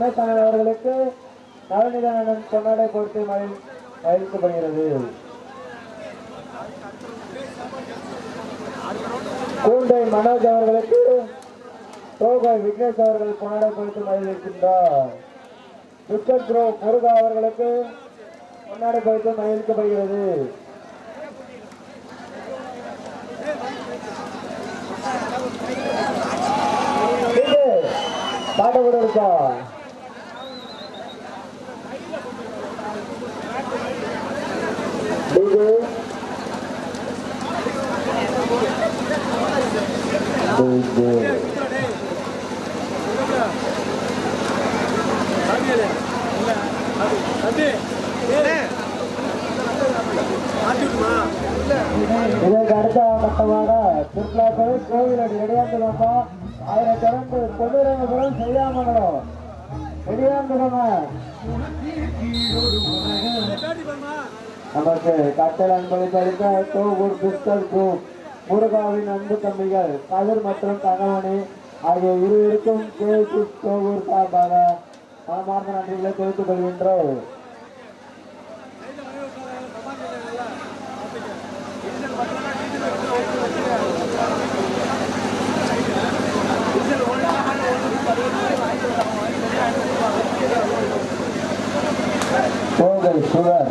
ரமேஷ் அவர்களுக்கு நவநிதானன் கொண்டாடை கொடுத்து மகிழ் மகிழ்க்கப்படுகிறது. கூண்டை மனோஜ் அவர்களுக்கு தோகை விக்னேஷ் அவர்கள் கொண்டாடை கொடுத்து மகிழ்கின்றார் துக்கத் ப்ரோ முருகா அவர்களுக்கு கொண்டாடை கொடுத்து மகிழ்க்கப்படுகிறது. இது கூட இருக்கா இது இதற்கு அடுத்த கட்டமாக திருவிழாக்கள் கோவிலடி இடையாந்துலமா அதனை தொடர்ந்து பொதுரங்கபுரம் செய்யாமங்கலம் இடையாந்துலமா நமக்கு கட்டல் அன்பளிப்பு அளித்த முருகாவின் அன்பு தம்பிகள் கதிர் மற்றும் தங்கமணி ஆகிய இருவருக்கும் கேசி தோகூர் சார்பாக மனமார்ந்த நன்றிகளை தெரிவித்துக் கொள்கின்றோம். தோகை சுகர்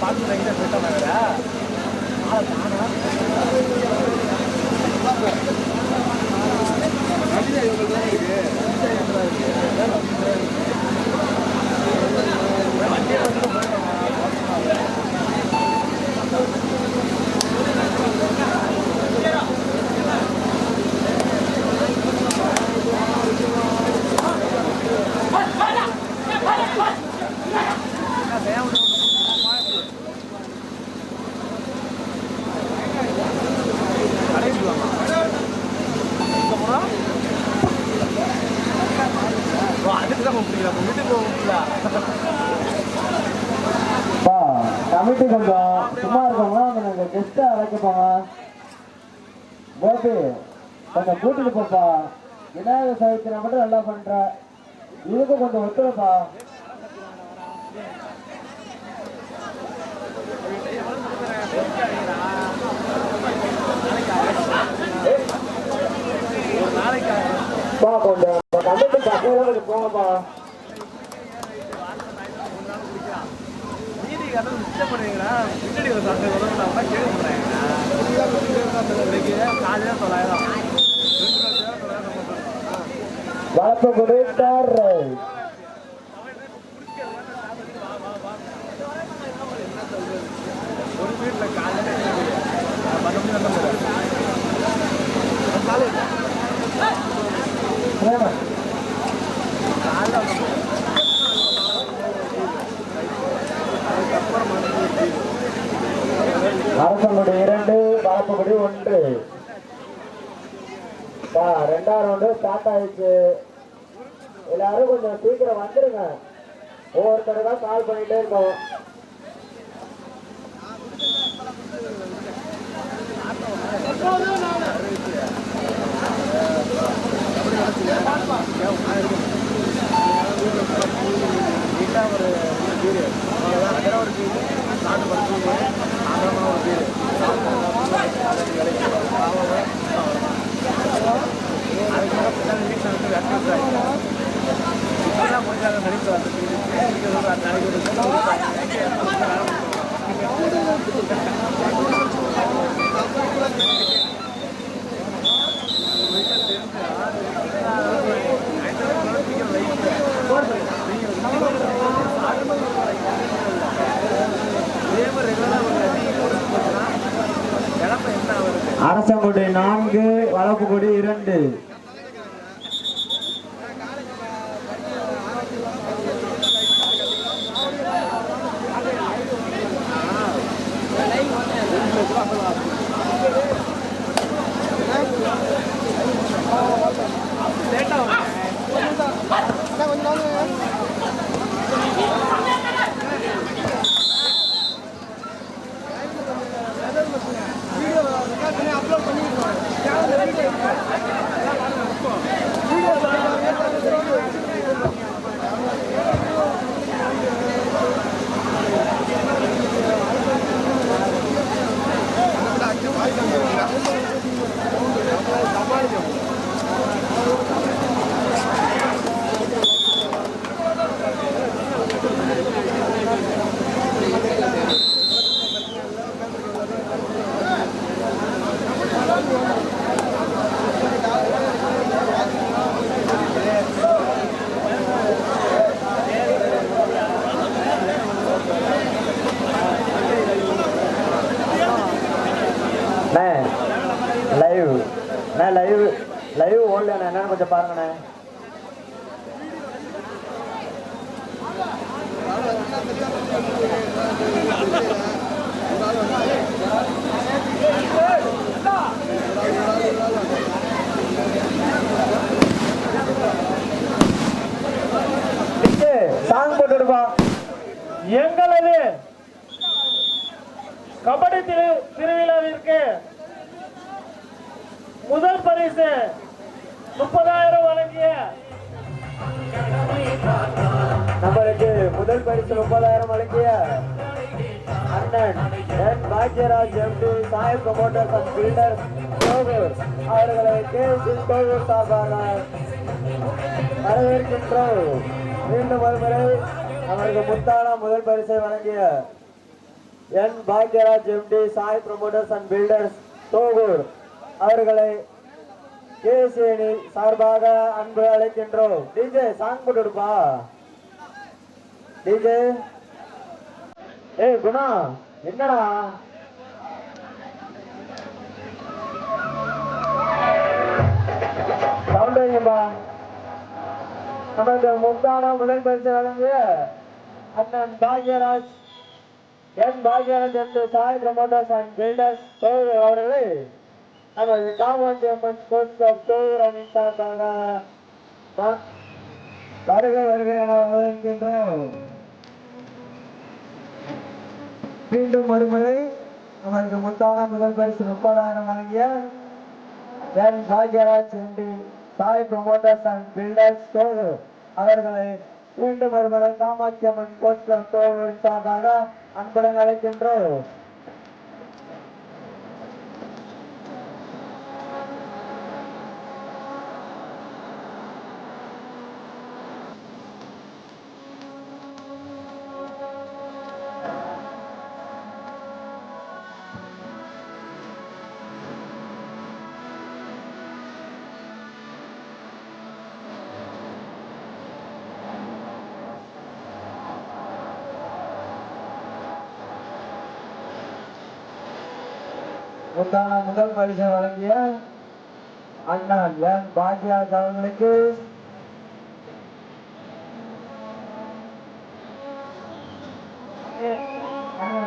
பாருடா விளையாண்டு இருக்காங்க பா விநாயகர் சதுர்த்தி மட்டும் நல்லா பண்ற. இதுக்கும் கொஞ்சம் ஒத்துழைப்பா. கொஞ்சம் கமிட்டி பசங்க கொஞ்சம் போங்கப்பா. வளர்ப்பு கொடுத்தார் அரசனுடைய இரண்டு வளர்ப்புக்குடி ஒன்று ரெண்டாம் ரவுண்டு ஸ்டார்ட் ஆயிடுச்சு எல்லாரும் கொஞ்சம் சீக்கிரம் வந்துருங்க. தான் கால் பண்ணிட்டே இருக்கோம். ஆ லைவ் லைவ் ஓடலண்ணே என்னன்னு கொஞ்சம் பாருங்கண்ணே. சாங் போட்டுடுப்பா எங்களது கபடி திரு திருவிழாவிற்கு முதல் பரிசு முப்பதாயிரம் வழங்கிய நம்மளுக்கு முதல் பரிசு முப்பதாயிரம் வழங்கிய அண்ணன் N Bhagyaraj MP Sai promoter and builder Kovur அவர்களை கேசி சார்பாக வரவேற்கின்றோம். மீண்டும் ஒருமுறை அவருக்கு முத்தான முதல் பரிசை வழங்கிய என் Bhagyaraj MD Sai promoters and builders Thogur அவர்களை கேசி சார்பாக அன்பு அழைக்கின்றோம். டிஜே சாங் போட்டுடுப்பா. டிஜே ஏ குணா என்னடா? சவுண்ட் வைங்கப்பா. முத்தான முதல் பரிசு வழங்கிய அண்ணன் பாக்யராஜ் என் பாக்யராஜ் என்று சாய் பிரமோட்டர்ஸ் அண்ட் பில்டர்ஸ் அவர்களை நமது காமாட்சி அம்மன் ஸ்போர்ட்ஸ் கிளப் தோழர் அணி சார்பாக வருக வருக என மீண்டும் ஒருமுறை நமக்கு முத்தான முதல் பரிசு முப்பதாயிரம் வழங்கிய N Bhagyaraj MP Sai promoters and builders அவர்களை மீண்டும் ஒருமுறை காமாட்சி அம்மன் ஸ்போர்ட்ஸ் சார்பாக அன்புடன் அழைக்கின்றோம். முத்தான முதல் பரிசு வழங்கிய அண்ணா என் பாக்யராஜ் அவர்களுக்கு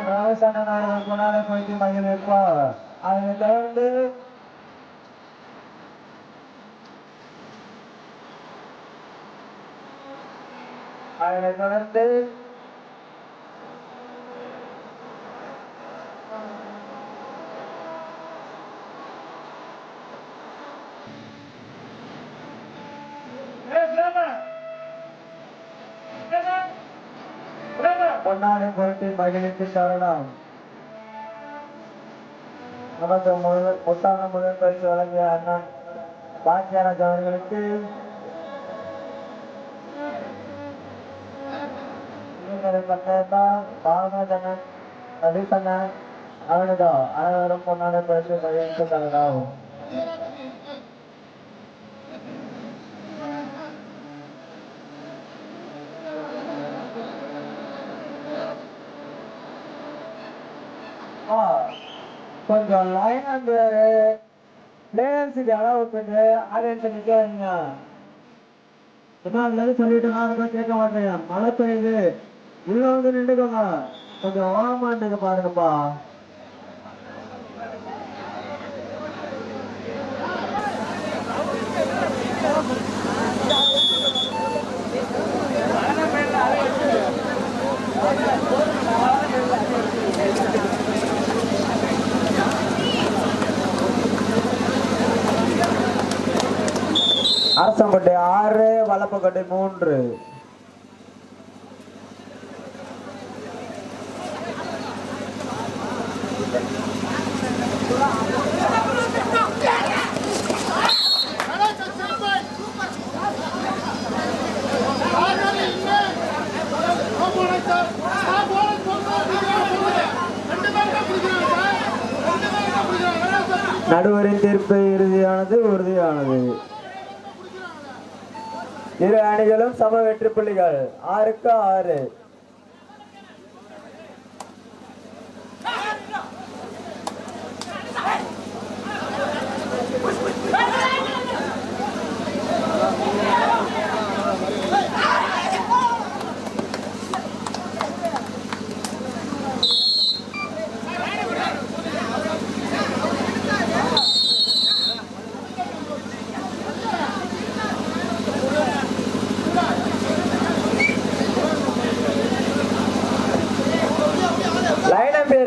ராமசண்ணன் அவர்கள் கொண்டாட போயிட்டு மகிழ்ப்பார் அதனை தொடர்ந்து அதனை தொடர்ந்து பொன்னாடை பொருட்டு மகிழ்ச்சி சரணம். நமக்கு முதல் முத்தான முதல் பரிசு வழங்கிய அண்ணன் பாக்கியராஜ் அவர்களுக்கு பாவனதனன் ரவிசனன் அவனுதோ அனைவரும் பொன்னாடை பரிசு மகிழ்ச்சி சரணம் கொஞ்சம் லைன் அந்த பிளேயர்ஸுக்கு அளவு பண்ணு ஆடியன்ஸ் நிக்க வைங்க சும்மா அதுல சொல்லிட்டு நான் கேட்க மாட்டேன் மழை பெய்யுது. உள்ள வந்து நின்றுக்கோங்க. கொஞ்சம் ஓரமா நின்னுக்க பாருங்கப்பா. அரசங்கொட்டை ஆறு வளப்பக்கோட்டை மூன்று. நடுவரின் தீர்ப்பு இறுதியானது உறுதியானது. இரு அணிகளும் சம வெற்றி புள்ளிகள். ஆறுக்கு ஆறு.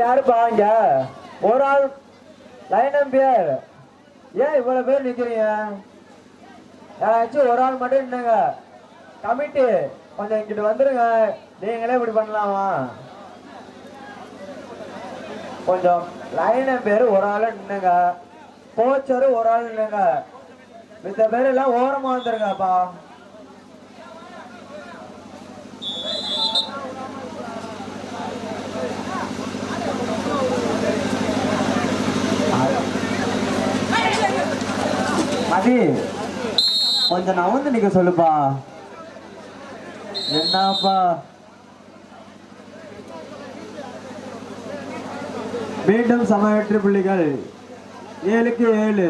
லைன் யாருப்பா இங்க ஒரு ஆள் லைன் அம்பியர் ஏன் இவ்வளவு பேர் நிக்கிறீங்க? யாராச்சும் ஒரு ஆள் மட்டும் நின்னுங்க கமிட்டி கொஞ்சம் இங்கிட்டு வந்துருங்க. நீங்களே இப்படி பண்ணலாமா? கொஞ்சம் லைன் பேர் ஒரு ஆள் நின்னுங்க கோச்சரு ஒரு ஆள் நின்னுங்க மித்த பேர் எல்லாம் ஓரமா வந்துருங்கப்பா. மதி. கொஞ்சம் நவந்து நிக்க சொல்லுப்பா. என்னப்பா? மீண்டும் சம வெற்றி புள்ளிகள். ஏழுக்கு ஏழு.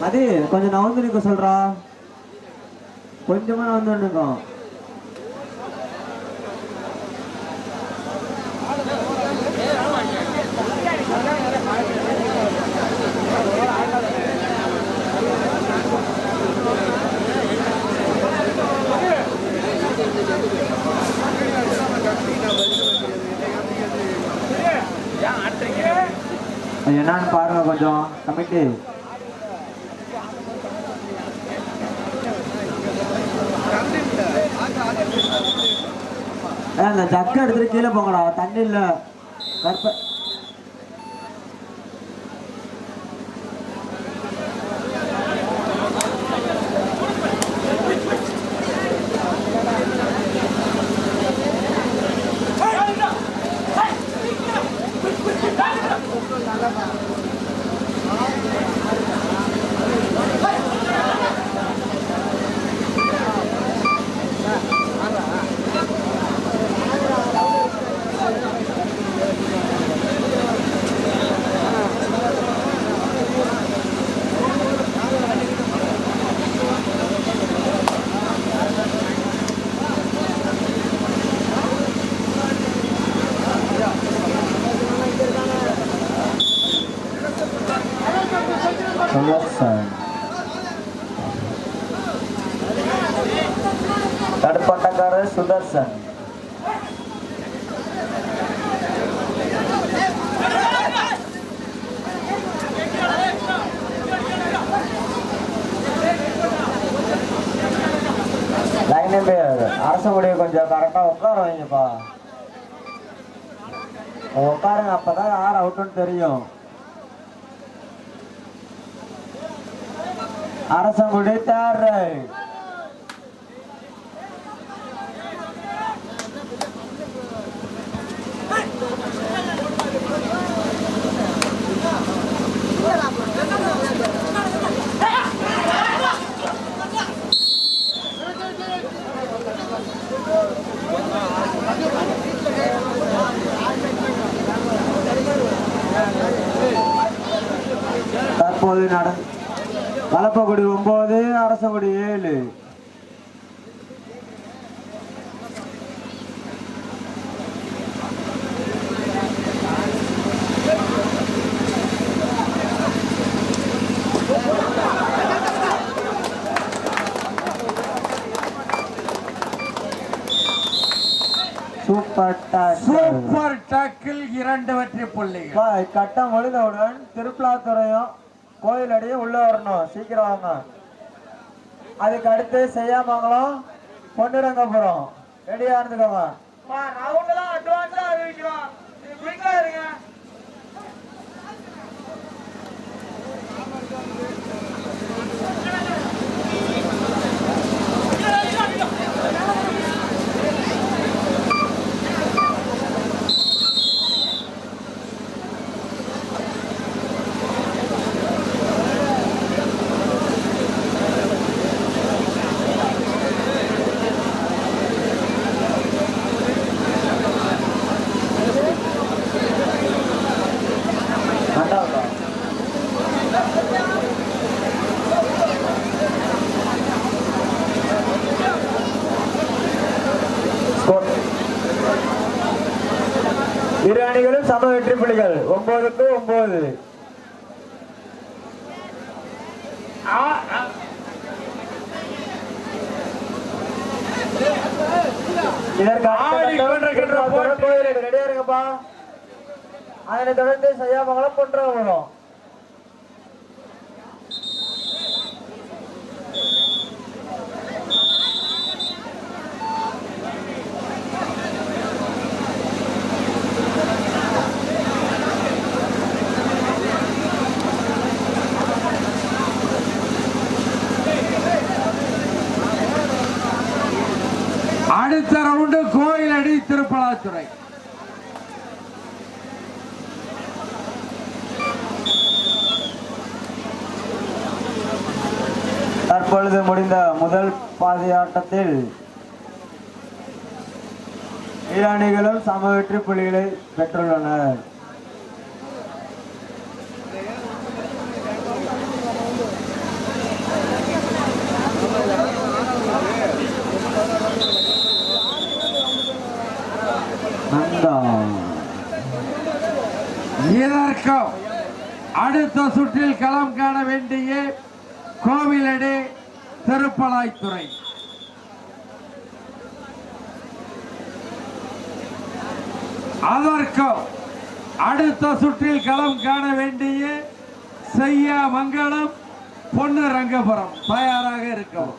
மதி கொஞ்சம் நவந்து நிக்க சொல்றா. கொஞ்சமா நவந்து நிற்கும் என்னன்னு பாருங்க கொஞ்சம் கமிட்டி. அந்த ஜக்க எடுத்துட்டு கீழே போங்கடா. தண்ணி இல்லை. கற்ப இன்னும் அரசு முடிவு கொஞ்சம் கரெக்டாக உட்கார வைங்கப்பா உட்காருங்க அப்பதான் யார் அவுட்டுன்னு தெரியும் அரச முடித்தார் Thank you. தற்போது நட வலப்பகுடி ஒன்பது அரசகுடி ஏழு. சூப்பர் டாக் சூப்பர் டக்கில் இரண்டு வெற்றி பாய் கட்டம் ஒழுதவுடன் திருப்பலாத்துறையும் கோயில் அடியே உள்ள வரணும் சீக்கிரம் வாங்க. அதுக்கு அடுத்து செய்யாமங்கலம் பொன்னிரங்கபுரம் ரெடியா இருந்துக்கோங்க ரெண்டாவதா ஸ்கோர். இரு அணிகளும் சம வெற்றி புள்ளிகள் ஒன்பதுக்கு ஒன்பது இதற்கு ரெடியா இருங்கப்பா. அதனை தொடர்ந்து செய்யாமங்கலம் பொன்றவரும் அடுத்த ரவுண்டு கோயில் அடி திருப்பலாத்துறை. தற்பொழுது முடிந்த முதல் பாதையாட்டத்தில் ஆட்டத்தில் இரு அணிகளும் சம வெற்றி புள்ளிகளை பெற்றுள்ளனர். வணக்கம். அடுத்த சுற்றில் களம் காண வேண்டிய கோவிலடி திருப்பலாய்த்துறை. அதற்கும் அடுத்த சுற்றில் களம் காண வேண்டிய செய்யா மங்களம் பொன்னு ரங்கபுரம் தயாராக இருக்கவும்.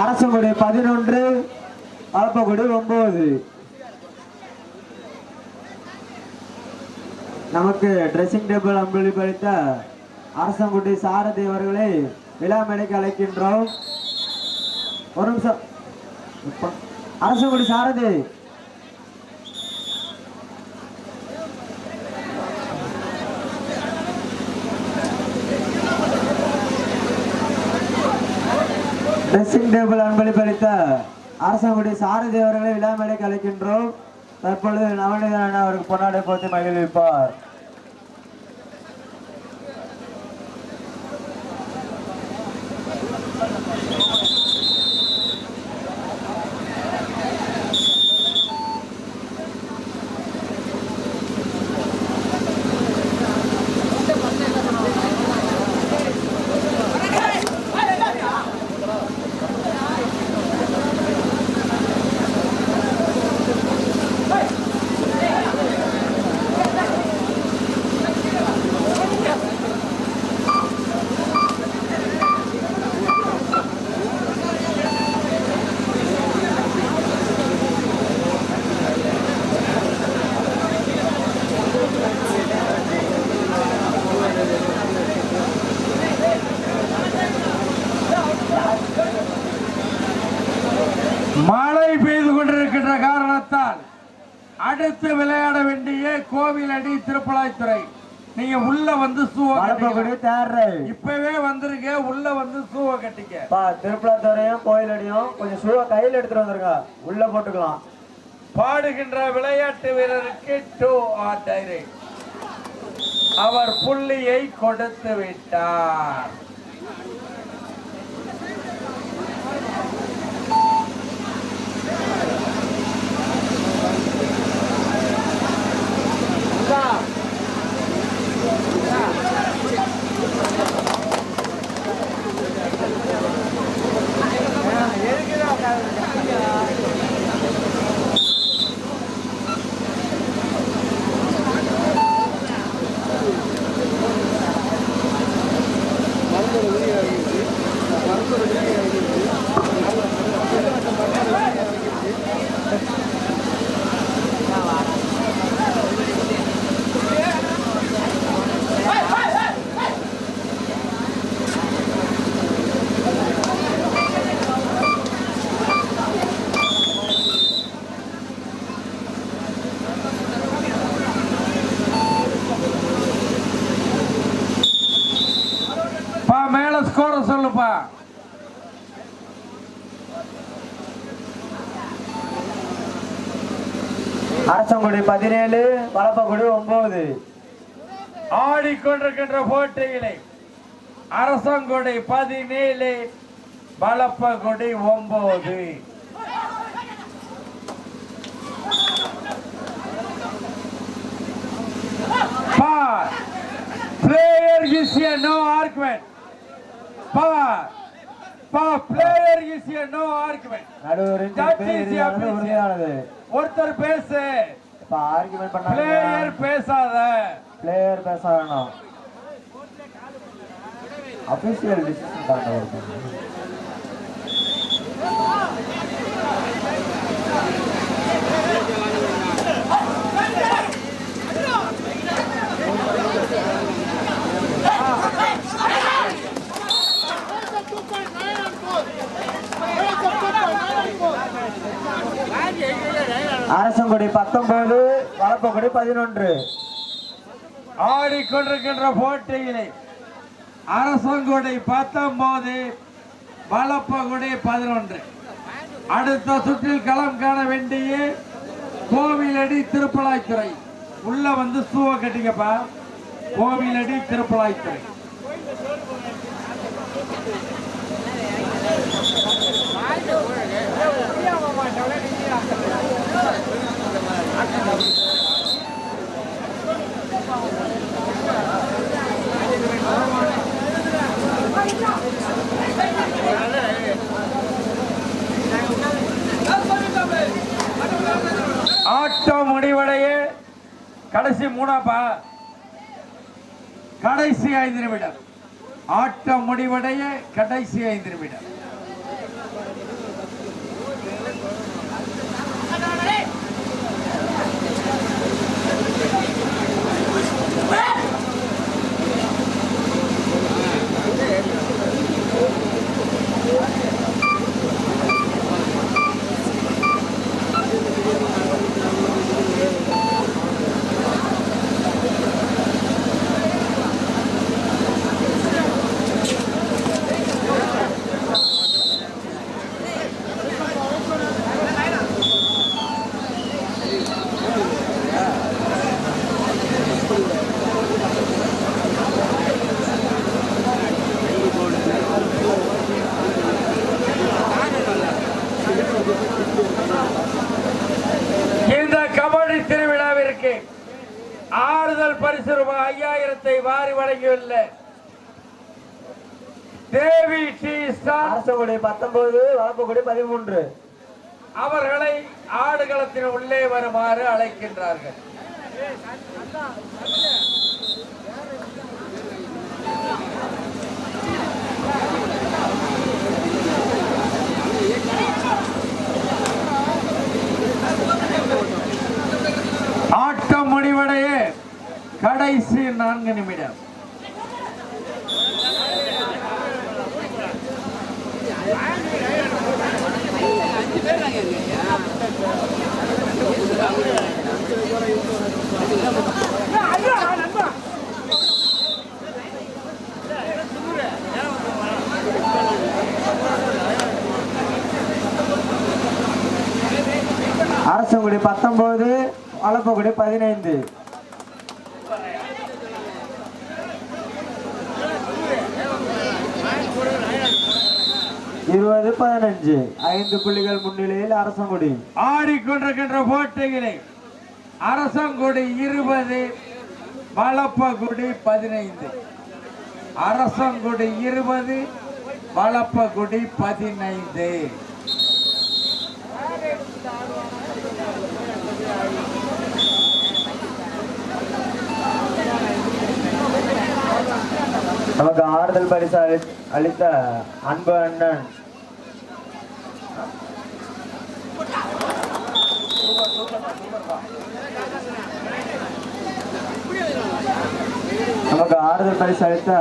அரசங்குடி பதினொன்று ஆப்பக்குடி ஒன்பது. நமக்கு ட்ரெஸ்ஸிங் டேபிள் அம்பளிப்பளித்த அரசங்குடி சாரதி அவர்களை விழா மேடைக்கு அழைக்கின்றோம். ஒரு நிமிஷம். அரசங்குடி சாரதி ட்ரெஸ்ஸிங் டேபிள் அன்பளிப்பளித்த அரசங்குடி சாரதி அவர்களை விழாமேடைக்கு அழைக்கின்றோம் தற்பொழுது நவநீதன் அண்ணா அவருக்கு பொன்னாடை போட்டு மகிழ்விப்பார். கையில் உள்ள போட்டுக்கலாம். பாடுகின்ற விளையாட்டு வீரருக்கு டூ ஆர் டைரக்ட் அவர் புள்ளியை கொடுத்து விட்டார். Stop. அரசங்குடி பதினேழு வளப்பகுடி ஒன்பது ஆடிக்கொண்டிருக்கின்ற போட்டிகளை அரசங்குடி பதினேழு பலப்பகுடி ஒன்பது Par. Player is here, no argument. நடுவரின் That தீர்ப்பு is the இறுதியானது appreciation. உறுதியானது. ஒருத்தர் பேசு. இப்ப ஆர்குமெண்ட் பண்ணாங்க பிளேயர் பேசாத. பிளேயர் பேச வேணாம் அபிஷியல் டிசிஷன் தாங்க ஒருத்தர் அரசங்குடி பத்தொன்பது வளப்பக்குடி பதினொன்று. ஆடிக்கொண்டிருக்கின்ற போட்டியிலே அரசங்குடி பத்தொன்பது வளப்பகுடி பதினொன்று. அடுத்த சுற்றில் களம் காண வேண்டிய கோவிலடி திருப்பலாய்த்துறை. உள்ள வந்து சூவ கட்டிக்கப்பா கோவிலடி திருப்பலாய்த்துறை முடிவடைய கடைசி மூணாப்பா கடைசி ஐந்து நிமிடம். ஆட்டம் முடிவடைய கடைசி ஐந்து நிமிடம் இந்த கபடி திருவிழாவிற்கு ஆறுதல் பரிசு ரூபாய் ஐயாயிரத்தை வாரி வழங்கியுள்ள தேவி டி ஸ்டார் அரசங்குடி பத்தொன்பது வளப்பக்குடி பதிமூன்று. அவர்களை ஆடுகளத்தின் உள்ளே வருமாறு அழைக்கின்றார்கள். ஆட்டம் முடிவடைய கடைசி நான்கு நிமிடம். அரசங்குடி பத்தொன்பது வளப்பக்குடி பதினைந்து. இருபது பதினஞ்சு. ஐந்து புள்ளிகள் முன்னிலையில் அரசங்குடி. ஆடிக்கொண்டிருக்கின்ற போட்டிகளை அரசங்குடி இருபது வளப்பகுடி பதினைந்து. அரசங்குடி இருபது வளப்பகுடி பதினைந்து. நமக்கு ஆறுதல் பரிசு அளி- அளித்த அன்பு அண்ணன் நமக்கு ஆறுதல் பரிசு அளித்த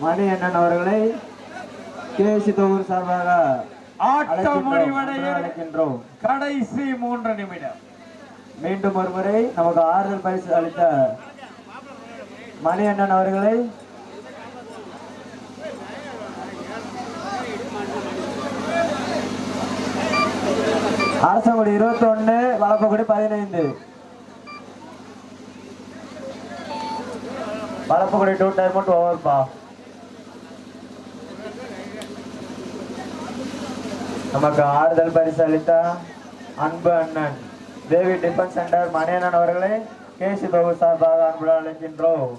மணி அண்ணன் அவர்களை கேசி தொகுர் சார்பாக ஆட்டம் அழைக்கின்றோம். கடைசி மூன்று நிமிடம். மீண்டும் ஒரு முறை நமக்கு ஆறுதல் பரிசு அளித்த மணி அண்ணன் அவர்களை அரசங்குடி இருபத்தி ஒன்னு வளப்பக்குடி பதினைந்து. வளப்பக்குடி டூ டைம் மட்டும் ஓவர்ப்பா நமக்கு ஆறுதல் பரிசு அளித்த அன்பு அண்ணன் தேவி டிஃபன் சென்டர் மணியண்ணன் அவர்களை கேசி பாபு சார்பாக அன்புடன் அழைக்கின்றோம்.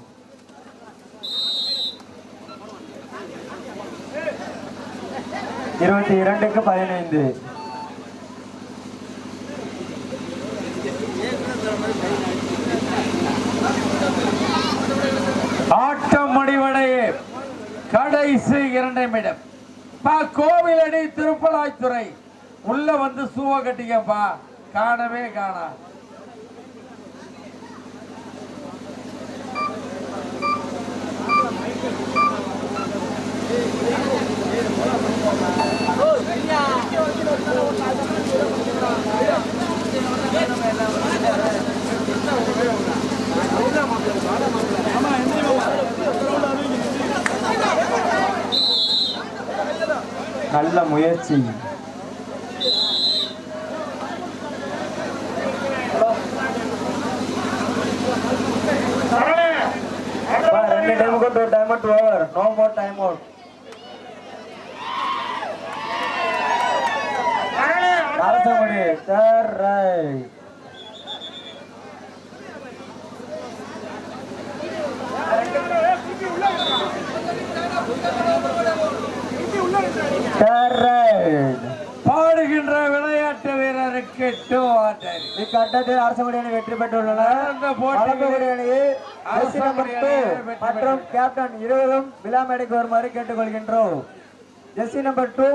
இருபத்தி இரண்டுக்கு பதினைந்து ஆட்டம் முடிவடைய கடைசி இரண்டு இடம் பா கோவிலடி திருப்பலாய்த்துறை. உள்ள வந்து சூவ கட்டிக்கப்பா. காணவே காணா. நல்ல முயற்சி பா, ரெண்டு டைம் கொண்டு time out over no more time out Arasangudi தேர் ரைட் தேர் ரைட் பாடுகின்ற விளையாட்டு வீரருக்கு டூ ஆர்டர் இக்கட்டத்தில் அரசங்குடி அணி வெற்றி பெற்றுள்ளனர் நடந்த போட்டிகளில் வடக்குடி அணியை ஜெர்சி அரசங்குடி டூ அணி வெற்றி மற்றும் கேப்டன் இருவரும் விழா மேடைக்கு வருமாறு கேட்டுக்கொள்கின்றோம். Jersey number two